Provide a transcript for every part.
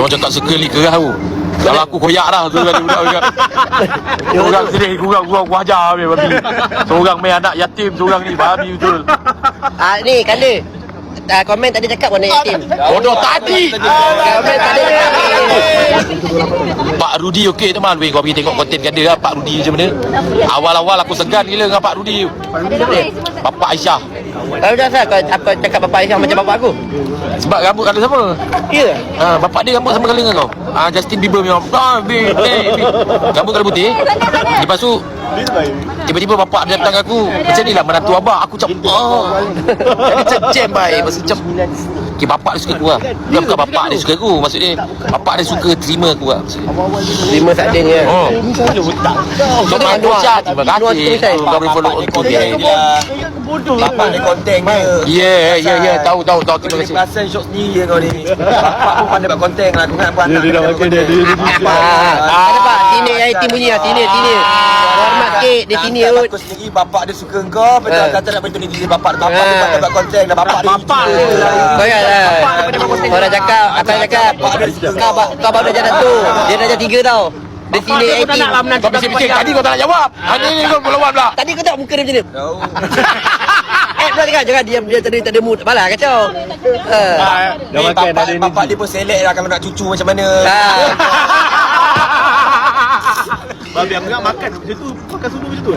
Orang cakap circle ni kerah tu. Kalau aku koyak dah tu kan. Seorang sini kurang kurang aku ajar habis babi. Seorang main anak yatim, seorang ni babi betul. Ah ni kanda. Ah, komen tadi cakap warna yatim. Bodoh tadi. Komen tadi cakap. Pak Rudi okey teman. Weh kau pergi tengok konten kan dia Pak Rudi macam mana. Awal-awal aku segan gila dengan Pak Rudi. Bapak Aisyah. Kau dah rasa kau apa cakap bapak Aisyah macam bapak aku? Sebab rambut kata sama. Ya. Ha, bapak dia rambut sama kali dengan kau. Ha, Justin Bieber memang. Rambut kali putih. Lepas tu Tiba-tiba bapak dia datang aku Macam ni lah menantu abang Aku macam oh. Jadi macam jam baik tu macam Okay bapak dia suka aku lah Bukan bukan bapak dia suka aku Maksud dia Bapak dia suka terima aku lah maksud dia. Lima sakdenya. Oh So Betul, Mak Anwar. Syah Terima kasih tu, Syah. Kau boleh follow aku dia Bapak ni konten ke Ya ya ya Tahu tahu tahu Terima kasih Perasan syok sendiri kau ni Bapak pun pandai buat konten lah Aku nak apa anak Dia dah makan dia Ah, ada pak sini ai tim bunyi ah sini sini. Hormat sikit di sini ut. Aku sendiri bapak dia suka kau Betul Ah. kata nak beritahu diri bapak Bapak dia Ah. buat konten dah Bapak dia Bapak dia. Kau ya lah. Orang cakap, apa cakap? Kau ba- kau baru darjah satu. Dia darjah tiga tau. Di sini tim. Kau bising-bising Tadi kau tak nak jawab Hari ni kau melawan pula Tadi kau tengok muka dia macam ni. Tahu. Eh, pula jangan jangan diam dia tadi tak ada mood. Balah kacau. Ha. Ni bapak, bapak dia pun selek lah Kalau nak cucu macam mana Ha. Babi aku nak makan macam tu Makan sudu macam tu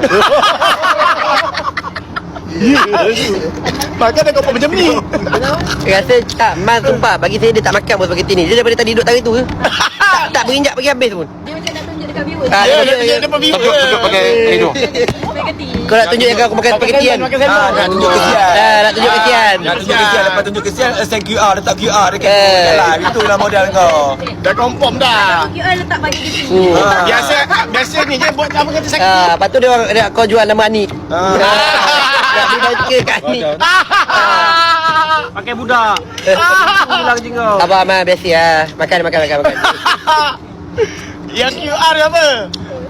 Makan dah kau buat macam ni. Rasa tak Man sumpah Bagi saya dia tak makan pun sebagai ni. Dia daripada tadi duduk tadi tu Tak, tak. Berinjak pergi habis pun. Dia macam nak tunjuk dekat viewers. Ah, Ya, dia- Tunjuk tunjuk pakai hidung Spaghetti. Kau nak tunjuk yang kau makan spaghettian Ah, nak tunjuk kesian. Ah, nak tunjuk kesian. Nak tunjuk kesian Lepas tunjuk kesian Send QR Letak QR dekat Eh. Yalah Itulah modal kau. Dah confirm dah. QR letak bagi. Hmm. Ah. Biasa biasa ni je buat apa kata sakit. Ah, lepas tu dia orang kau jual nama Ani. Ah. Nak beli basikal kat Ani. Pakai budak Pulang je kau Abang Amal biasa lah. Makan, makan, makan, makan. Yang QR apa?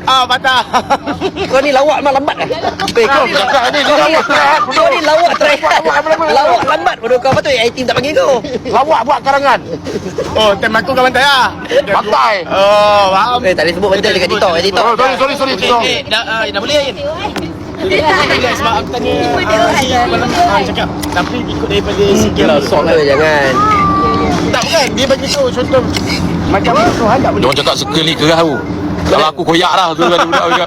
Ah, patah Kau ni lawak memang lambat. Eh, kau. cakap ni, lawak terahat, Kau ni lawak terahat. Lawak lambat bodoh kau. Patut AI team tak panggil kau. Lawak buat karangan Oh, time aku kau pantai lah Pantai Oh, faham Eh, tak boleh sebut betul dekat TikTok. eh, TikTok. Sorry sorry sorry Eh, eh, dah, dah boleh Ain? Relax sebab aku tanya Ah, cakap Tapi ikut daripada segi sok tu jangan. Tak bukan, dia bagi tu contoh Macam tu hadap Dia orang cakap circle ni kerah tu Kalau aku koyak dah tu kan budak juga.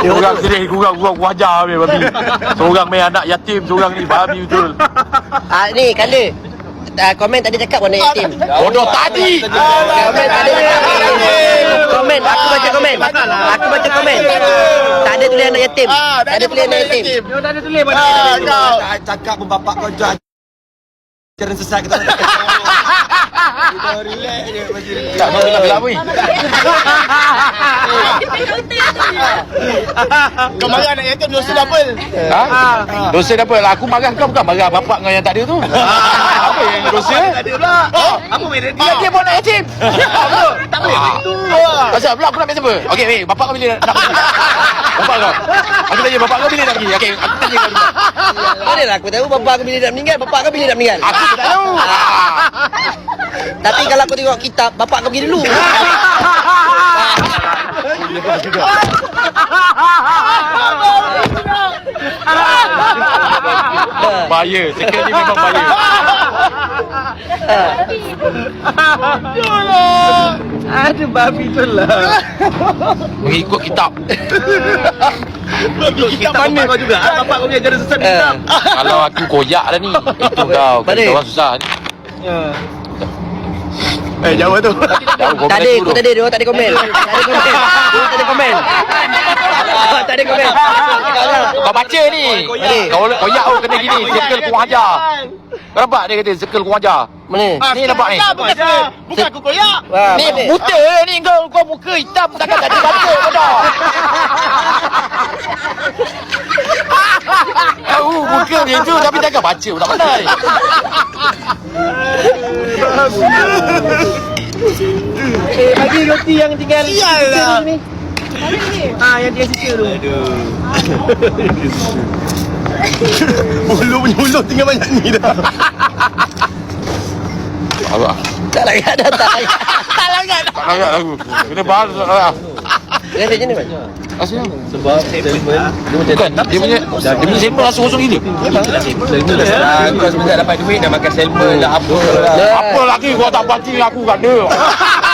Seorang sini kurang kurang aku ajar habis babi. Seorang main anak yatim, seorang ni babi betul. Ah, ni, kanda. Ah, komen tadi cakap warna yatim. Bodoh tadi. Komen tadi cakap. Komen, aku baca komen. Aku baca komen. Tak ada tulis anak yatim. Tak ada tulis anak yatim. Dia dah ada tulis pada Ah, kau. Tak cakap pun bapak kau jual Jalan sesat kita Kita relax je bagi Tak kau nak bilang apa? Kau marah anak yatim dosa double. Ha? Dosa apa? Lah aku marah kau bukan marah bapak kau yang tak ada tu. Apa yang dosa? Tak ada pula. Oh, apa beda Dia dia pun nak yatim. Tak boleh. Begitu Pasal pula aku nak ambil siapa? Okey, weh, bapak kau bila nak pergi? Bapak kau. Aku tanya bapak kau bila nak pergi? Okey, aku tanya kau. Mana lah aku tahu bapak aku bila nak meninggal, bapak kau bila nak meninggal. Aku tak tahu. Tapi kalau aku tengok kitab, bapak kau pergi dulu. Bahaya, second ni memang bahaya. Ada babi tu lah Mengikut kitab. Kita mana kau juga ah, Bapak kau punya jalan sesat Eh. Islam Kalau aku koyak dah ni. Itu kau. Kalau orang susah ni. Eh jawab tu kau Tak ada, aku tak ada, dia tak ada komen. Tak ada komen. Tak ada komen. Tak ada komen. Kau baca ni. Kau koyak kau kena gini. Circle kurang ajar. Kau nampak dia kata circle kurang ajar. Mana? Ni nampak ni. Bukan aku Bukan aku koyak Wah, Ni mana? buta ni kau kau muka hitam takkan tak ada baca bodoh. Tahu muka macam tu tapi takkan baca tak pandai. Eh bagi roti yang tinggal Iyalah Ah yang tinggal sisa tu Bulu punya bulu tinggal banyak ni dah Allah. Tak layak dah tak layak. Tak layak. Tak layak aku. Kena bahas tak layak. Rasa macam mana? Asal Sebab statement Bukan Dia punya Dia punya statement rasa kosong gila Aku sebenarnya dapat duit Nak makan salmon Dah apa lah Apa lagi kau tak pati aku kat dia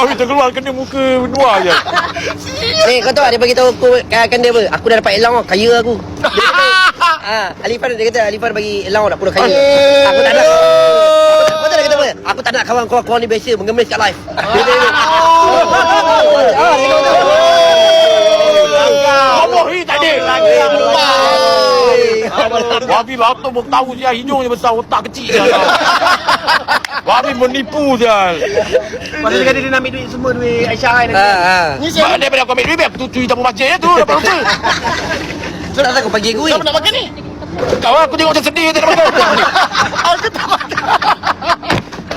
Baru terkeluar kena muka dua je Eh kau tahu tak dia bagi tahu aku kan dia apa? Aku dah dapat elang kaya aku. Dia kata, ah, Alifan dia kata Alifan bagi elang nak pun dah kaya. Aku tak nak. Kau tahu dia kata apa? Aku tak nak kawan kau kau ni biasa mengemis kat live. Dia kata, Ah, dia kata, Allah ni tak ada Wabi batu pun tahu dia hidungnya besar otak kecil je Wabi menipu je Pasal dia kata dia nak ambil duit semua duit Aisyah kan. Ah, ah. Sebab daripada kau ambil duit Biar tu tamu masjid je tu Dapat So tak tahu kau bagi aku ni. Siapa nak makan ni? Kau aku tengok macam sedih Tak nak makan Aku tak makan.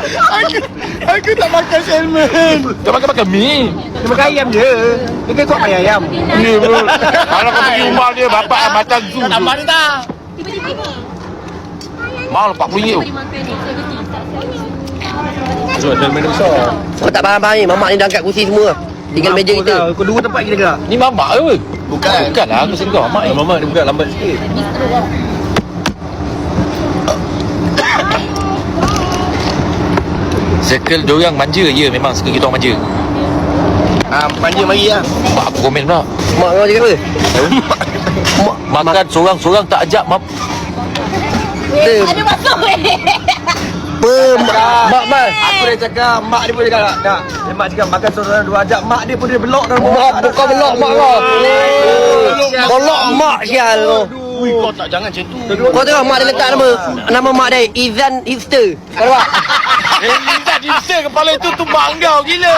Aku, aku tak makan salmon. Kau makan-makan mie Dia makan ayam je. Dia kan kau makan ayam. Ya bro Kalau kau pergi rumah dia Bapak macam zoo Tak tambah ni tak? Tiba-tiba. Mahal RM40 tu Boleh makan ni. Celebrity. Kau tak faham-faham ni. Mamak ni dah angkat kursi semua. Tinggal meja kita. Kau dua tempat kita gerak. Ni mamak ke? Bukan. Bukan lah Aku singgah Mak ni Mama dia buka lambat sikit Circle diorang manja Ya memang circle kita orang manja Ah, manja mari lah. Mak aku komen pula Mak kau cakap apa? Makan seorang-seorang tak ajak mak Dia Ada masuk eh. apa? Mak mak. Aku dah cakap Mak dia pun cakap nak, nak Dia mak cakap makan seorang dua ajak Mak dia pun dia belok dalam Mak bukan belok mak kau. Belok mak sial kau. Ui, kau tak jangan macam tu. Kau tengok mak dia letak nama nama mak dia Izan Hipster. Kau nampak? Eh Liza Dipster kepala itu tu mak kau gila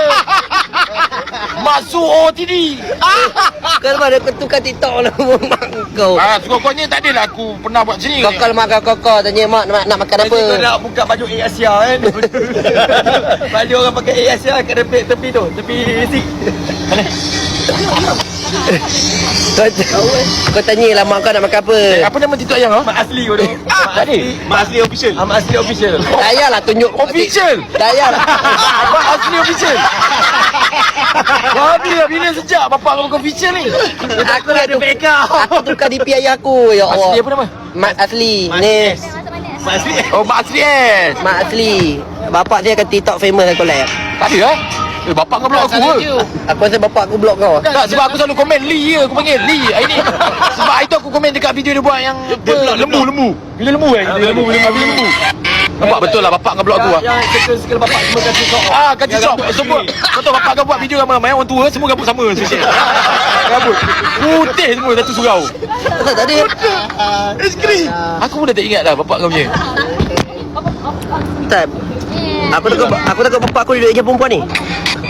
Masuk OTD Kau nampak dia tukar TikTok nama mak kau. Ah, Suka-sukanya tak adalah aku pernah buat sini Kau kalau makan kau tanya mak nak, nak makan apa? Kau nak buka baju Air Asia kan Baju orang pakai Air Asia kat tepi, tepi tu Tepi seat Kau, kau tanya lah mak kau nak makan apa? Apa nama TikTok yang kau? Mak asli kau tu Mak ada. Mak asli official. Ah, Mak asli official. Tak payahlah tunjuk. Official? Tak payahlah Abang asli official. Kau bila bila sejak bapak kau bukan official ni? Aku nak tu Aku tukar DP ayah aku Ya Allah Asli apa nama? Mak asli Ni Mak asli. Oh mak asli eh Mak asli. Bapak dia akan TikTok famous aku lah Tak ada eh Eh bapak kau blok aku ke? Aku rasa bapak aku blok kau. Tak sebab aku selalu komen Lee je Aku panggil Lee hari ni Sebab hari tu aku komen dekat video dia buat yang apa, Lembu lembu. Bila lembu eh? Bila lembu Bila lembu lembu. Nampak betul lah bapak kau blok aku lah Yang circle-circle bapak semua kasi kau Ah, kan sok. Semua. Kau tahu bapak kau buat video ramai main orang tua semua rambut sama. Rambut. Putih semua satu surau. Tak tak ada. Aku pun dah tak ingat dah bapak kau punya. Tak Aku takut aku takut bapak aku duduk dengan perempuan ni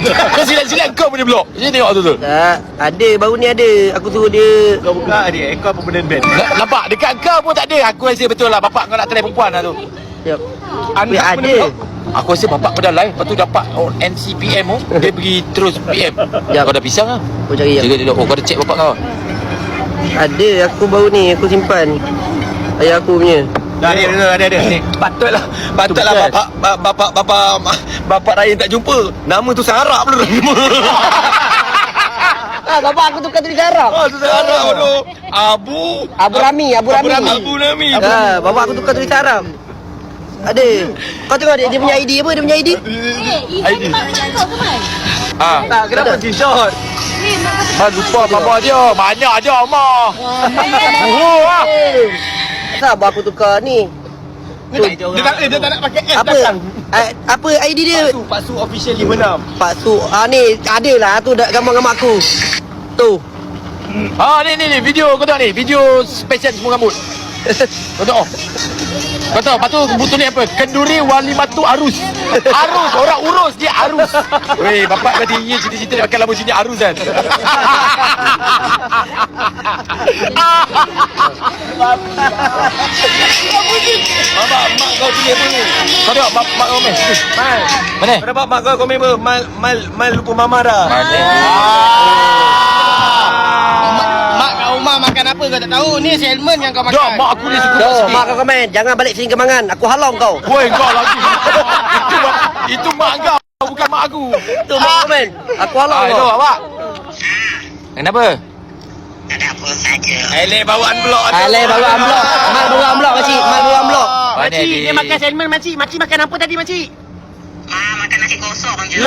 Kau silat-silat kau punya blok. Sini tengok tu tu. Tak Ada baru ni ada Aku suruh dia Kau buka dia. Kau apa benda band? Na- Nampak dekat kau pun tak ada. Aku rasa betul lah bapak kau nak try perempuan lah tu. Siap Anak Ada benda. Aku rasa bapak kau dah live Lepas tu dapat oh, NCPM tu Dia pergi terus PM Ya. Kau dah pisang lah Aku cari Jaga dia Oh kau dah check bapak kau Ada aku baru ni Aku simpan Ayah aku punya Dah ada, ada, ada, ada. Ni. Patutlah. Patutlah betul. bapak ba- Bapak Bapak Bapak Ryan tak jumpa. Nama tu Sarap dulu Ah, bapak aku tukar tulis Arab Ah, tu Sarap tu Abu. Abu Rami Abu Rami. Abu Rami. Ah, bapak aku tukar tulis Arab Ada. Kau tengok dia, dia punya ID apa? Dia punya ID? Eh, man? Ah, Tak kenapa Eh, mak kau ah lupa bapa dia. Banyak je mah Buruh lah Abang aku tukar ni? Dia tak, dia tak, dia tak nak pakai S Apa? belakang. Ah, apa ID dia? Pak Su Pak Su official 56 Pak Su Ah ni ada lah tu dah gambar-gambar aku. Tu. Ah ni ni ni video kau tengok ni video special semua rambut. Kau tengok. Kau tahu lepas tu butuh ni apa? Kenduri walimatu arus. Arus orang urus dia arus. Weh bapak kata iya cita-cita nak pakai lampu sini arus kan. Bapak mak kau pilih apa ni Kau tengok mak mak kau main. Mal Mana? Kau dapat mak kau komen apa Mal Mal Mal lupa mama dah Mana? Mak apa kau tak tahu. Ni salmon yang kau makan. Dah, mak aku ni suka sikit. mak kau komen. Jangan balik sini ke mangan. Aku halau kau. Woi, kau lagi. itu, mak- itu mak kau, bukan mak aku. Tu mak komen. Aku halau Ah, kau. hello, awak. Kenapa? Eleh bawaan blok tu. Aleh baru amblok. Mak baru amblok makcik. Mak amblok. Mana Makcik, dia? dia makan salmon, makcik. Makcik makan apa tadi, makcik? makan nasi kosong je.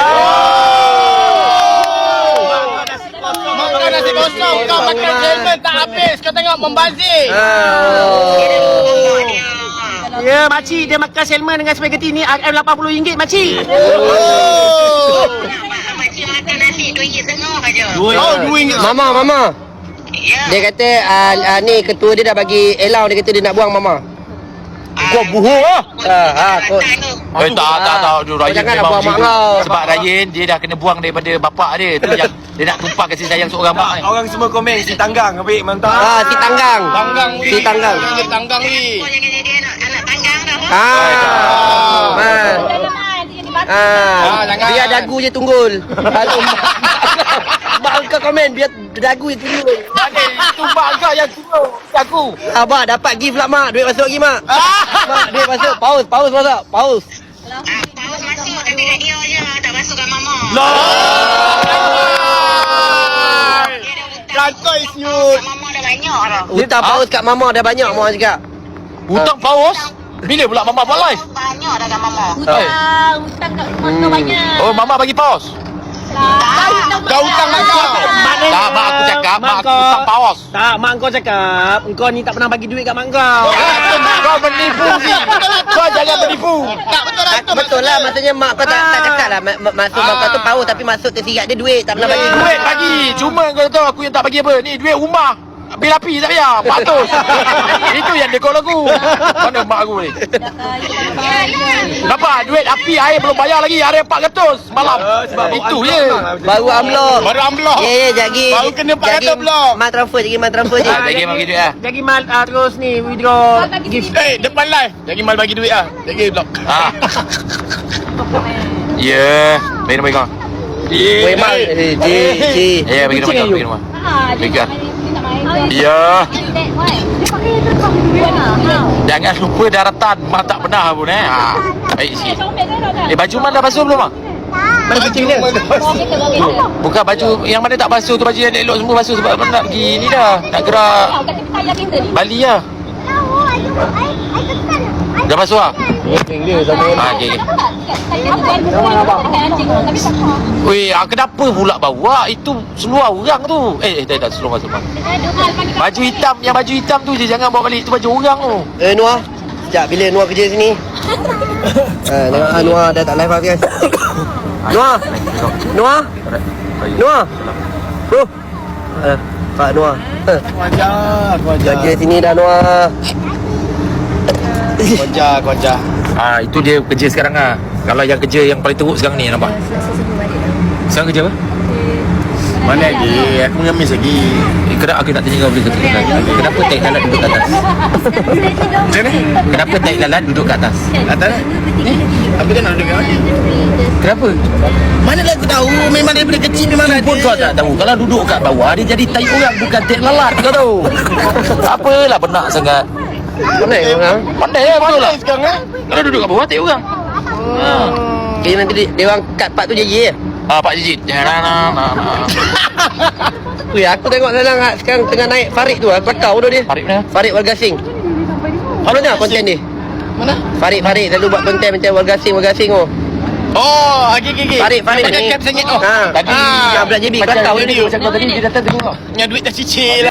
Makan nasi kosong, kau makan salmon tak habis. Kau tengok membazir. Ah. Ya, makcik, dia makan salmon dengan spaghetti ni RM80, makcik. Makcik makan nasi RM2.5 aja. Oh, RM2. Mama, mama. Ya. Dia kata ah, ah, ni ketua dia dah bagi allow dia kata dia nak buang mama. Kau buhur lah. Ah, ah, kau. Eh, tak, tak, tak. Dia jangan nak memang buang mak macam tu. kau. Sebab Ryan, dia dah kena buang daripada bapak dia. Tu yang dia nak tumpah kasih sayang seorang mak ni. Orang semua komen si tanggang Habis mantap Ah, si tanggang. Tanggang Si tanggang. Dia tanggang ni. Kau jangan jadi anak, anak tanggang dah. Ah. Ah. Ni batu. Ah, Ah, jangan. biar dagu je tunggul. Aduh. Mak kau komen biar dagu. Mana itu mak kau yang tua aku. Abah dapat gift lah mak. Duit masuk lagi mak. mak, duit masuk. Paus, paus masuk. Paus. Ah, paus masuk tapi kat dia je. Tak masuk kat mama. Kantoi siut. Kat mama dah banyak. Hutang paus kat mama dah banyak mak cakap. Hutang paus. Bila pula mama buat live? Banyak dah kat mama. Hutang, hutang kat rumah kau banyak. Oh, mama bagi paus. Kau hutang mak kau. Tak, mak aku cakap, mak aku hutang paus. Tak, mak kau cakap, kau ni tak pernah bagi duit kat mak kau. Kau menipu si. Kau jangan menipu. Tak betul lah. Ah, Betul lah maksudnya mak kau tak, tak cakap lah ma- ma- Maksud mak kau tu paus Tapi maksud tersirat dia duit Tak pernah bagi Duit bagi. Cuma kau tahu aku yang tak bagi apa. Ni duit rumah. Bil api tak bayar. 400. Itu yang dia call aku. Mana mak aku ni? Kenapa? Duit api air belum bayar lagi. Hari 400 malam. Itu je. Baru amlok Baru amblok. Ya ya jagi Baru kena 400 belum? Mak transfer Jagi mak transfer je Ah, Lagi bagi duit lah. Jagi mal uh, terus ni withdraw Mal gift. Eh, depan live. Jagi mal bagi duit ah. Jagi blok. Ah. Ya. Bagi nombor kau. Eh Ji Ji Ya, bagi nombor kau. Bagi nombor. Ah, dia main. Ya. Ah. Jangan lupa daratan. Mak tak pernah pun eh. Ha. Baik sikit. Dah dah. Eh, baju mana dah basuh belum, Mak? Mana kucing dia. Bukan baju yang mana tak basuh tu baju yang elok semua basuh sebab nak pergi ni dah. Nak gerak. Bali lah. Dah lah? Dia sama Ha, okey. tu. Weh, ah, kenapa pula bawa? Itu seluar orang tu. Eh, eh, tak, tak, seluar seluar. Baju hitam, yang baju hitam tu je. Jangan bawa balik. Itu baju orang tu. Eh Noah Sekejap bila Noah kerja sini Ah, tengok ah, Noah dah tak live lah guys Noah Noah Noah Bro Ah, Pak Noah Eh, Wajar, wajar. Kerja sini dah Noah Wajar, wajar. Ah, itu dia kerja sekarang ah. Kalau yang kerja yang paling teruk sekarang ni nampak. Sekarang kerja apa? Mana lagi? Aku mengemis lagi. Eh, kenapa aku nak tanya kau satu perkara. Kenapa tek lalat duduk kat atas? Macam ni? Kenapa tek lalat duduk kat atas? Atas ni? Apa dia nak duduk kat mana? Kenapa? Mana lah aku tahu Memang daripada kecil memang ada Pun kau tak tahu Kalau duduk kat bawah Dia jadi tai orang Bukan tek lalat Kau tahu Apalah benak sangat Mana yang orang? Pandai lah betul lah. Sekarang eh? Kalau duduk kat bawah Tek orang. Okay nanti dia, dia orang kat part tu je je Ah Pak Jijit Jangan nah, nah, nah. Weh aku tengok dalam ah, sekarang tengah naik Farid tu ah, Kelakau tu dia. Farid mana? Farid Wargasing Mana tengok konten dia? Mana? Farid Farid selalu buat konten macam Wargasing Wargasing tu. Oh, okey okey okey. Farid Farid. Ni cap sengit oh. ha. Tadi Ah, belah JB Macam kelakau dia dia. Macam kau tadi Dia datang tengok. Kau Punya duit dah cicil lah.